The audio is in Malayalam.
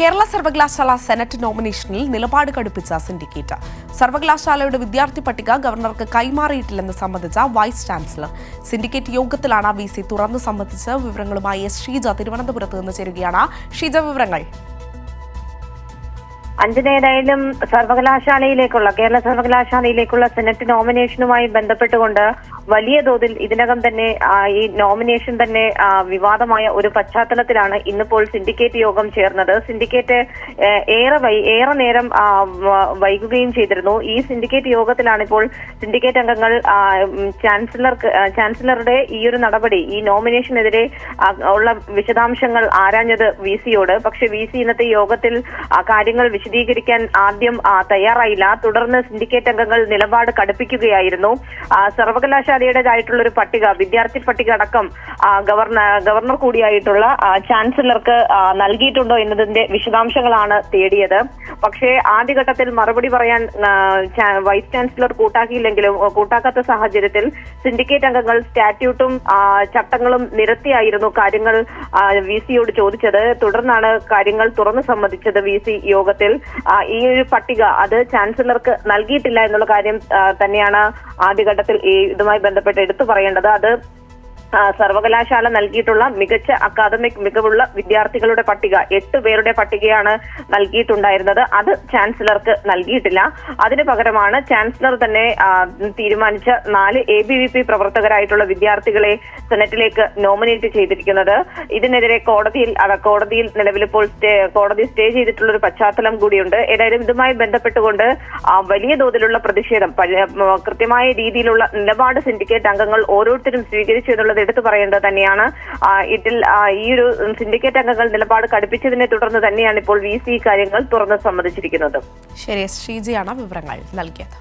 കേരള സർവകലാശാല സെനറ്റ് നോമിനേഷനിൽ നിലപാട് കടുപ്പിച്ച സിൻഡിക്കേറ്റ്. സർവകലാശാലയുടെ വിദ്യാർത്ഥി പട്ടിക ഗവർണർക്ക് കൈമാറിയിട്ടില്ലെന്ന് സംബന്ധിച്ച വൈസ് ചാൻസലർ. സിൻഡിക്കേറ്റ് യോഗത്തിലാണ് വി സി തുറന്നു സംബന്ധിച്ച് വിവരങ്ങളുമായി എസ് ഷീജ തിരുവനന്തപുരത്ത് നിന്ന് ചേരുകയാണ്. ഷീജ വിവരങ്ങൾ. അഞ്ജന ഏതായാലും സർവകലാശാലയിലേക്കുള്ള കേരള സർവകലാശാലയിലേക്കുള്ള സെനറ്റ് നോമിനേഷനുമായി ബന്ധപ്പെട്ടുകൊണ്ട് വലിയ തോതിൽ ഇതിനകം തന്നെ ഈ നോമിനേഷൻ തന്നെ വിവാദമായ ഒരു പശ്ചാത്തലത്തിലാണ് ഇന്നിപ്പോൾ സിൻഡിക്കേറ്റ് യോഗം ചേർന്നത്. സിൻഡിക്കേറ്റ് ഏറെ ഏറെ നേരം വൈകുകയും ചെയ്തിരുന്നു. ഈ സിൻഡിക്കേറ്റ് യോഗത്തിലാണ് ഇപ്പോൾ സിൻഡിക്കേറ്റ് അംഗങ്ങൾ ചാൻസലർക്ക് ചാൻസലറുടെ ഈ ഒരു നടപടി ഈ നോമിനേഷനെതിരെ ഉള്ള വിശദാംശങ്ങൾ ആരാഞ്ഞത് വി സിയോട്. പക്ഷെ വി സി ഇന്നത്തെ യോഗത്തിൽ കാര്യങ്ങൾ കാര്യങ്ങൾ വിശദീകരിക്കാൻ ആദ്യം തയ്യാറായില്ല. തുടർന്ന് സിൻഡിക്കേറ്റ് അംഗങ്ങൾ നിലപാട് കടുപ്പിക്കുകയായിരുന്നു. സർവകലാശാലയുടേതായിട്ടുള്ള ഒരു പട്ടിക വിദ്യാർത്ഥി പട്ടിക അടക്കം ഗവർണർ ഗവർണർ കൂടിയായിട്ടുള്ള ചാൻസലർക്ക് നൽകിയിട്ടുണ്ടോ എന്നതിന്റെ വിശദാംശങ്ങളാണ് തേടിയത്. പക്ഷേ ആദ്യഘട്ടത്തിൽ മറുപടി പറയാൻ വൈസ് ചാൻസലർ കൂട്ടാക്കിയില്ലെങ്കിലും കൂട്ടാക്കാത്ത സാഹചര്യത്തിൽ സിൻഡിക്കേറ്റ് അംഗങ്ങൾ സ്റ്റാറ്റ്യൂട്ടും ചട്ടങ്ങളും നിരത്തിയായിരുന്നു കാര്യങ്ങൾ വി സിയോട് ചോദിച്ചത്. തുടർന്നാണ് കാര്യങ്ങൾ തുറന്നു സമ്മതിച്ചത് വി സി യോഗത്തിൽ. ഈ ഒരു പട്ടിക അത് ചാൻസലർക്ക് നൽകിയിട്ടില്ല എന്നുള്ള കാര്യം തന്നെയാണ് ആദ്യഘട്ടത്തിൽ ഇതുമായി ബന്ധപ്പെട്ട് എടുത്തു പറയേണ്ടത്. അത് സർവകലാശാല നൽകിയിട്ടുള്ള മികച്ച അക്കാദമിക് മികവുള്ള വിദ്യാർത്ഥികളുടെ പട്ടിക എട്ട് പേരുടെ പട്ടികയാണ് നൽകിയിട്ടുണ്ടായിരുന്നത്. അത് ചാൻസലർക്ക് നൽകിയിട്ടില്ല. അതിന് പകരമാണ് ചാൻസലർ തന്നെ തീരുമാനിച്ച നാല് എ ബി വി പി പ്രവർത്തകരായിട്ടുള്ള വിദ്യാർത്ഥികളെ സെനറ്റിലേക്ക് നോമിനേറ്റ് ചെയ്തിരിക്കുന്നത്. ഇതിനെതിരെ കോടതിയിൽ കോടതിയിൽ നിലവിലിപ്പോൾ സ്റ്റേ കോടതി സ്റ്റേ ചെയ്തിട്ടുള്ള ഒരു പശ്ചാത്തലം കൂടിയുണ്ട്. ഏതായാലും ഇതുമായി ബന്ധപ്പെട്ടുകൊണ്ട് വലിയ തോതിലുള്ള പ്രതിഷേധം കൃത്യമായ രീതിയിലുള്ള നിലപാട് സിൻഡിക്കേറ്റ് അംഗങ്ങൾ ഓരോരുത്തരും സ്വീകരിച്ചു എന്നുള്ളത് എടുത്തു പറയേണ്ടത് തന്നെയാണ്. ഇതിൽ ഈ ഒരു സിൻഡിക്കേറ്റ് അംഗങ്ങൾ നിലപാട് കടുപ്പിച്ചതിനെ തുടർന്ന് തന്നെയാണ് ഇപ്പോൾ വി സി കാര്യങ്ങൾ തുറന്ന് സമ്മതിച്ചിരിക്കുന്നത്. ശരി ശ്രീജിയാണ് വിവരങ്ങൾ നൽകിയത്.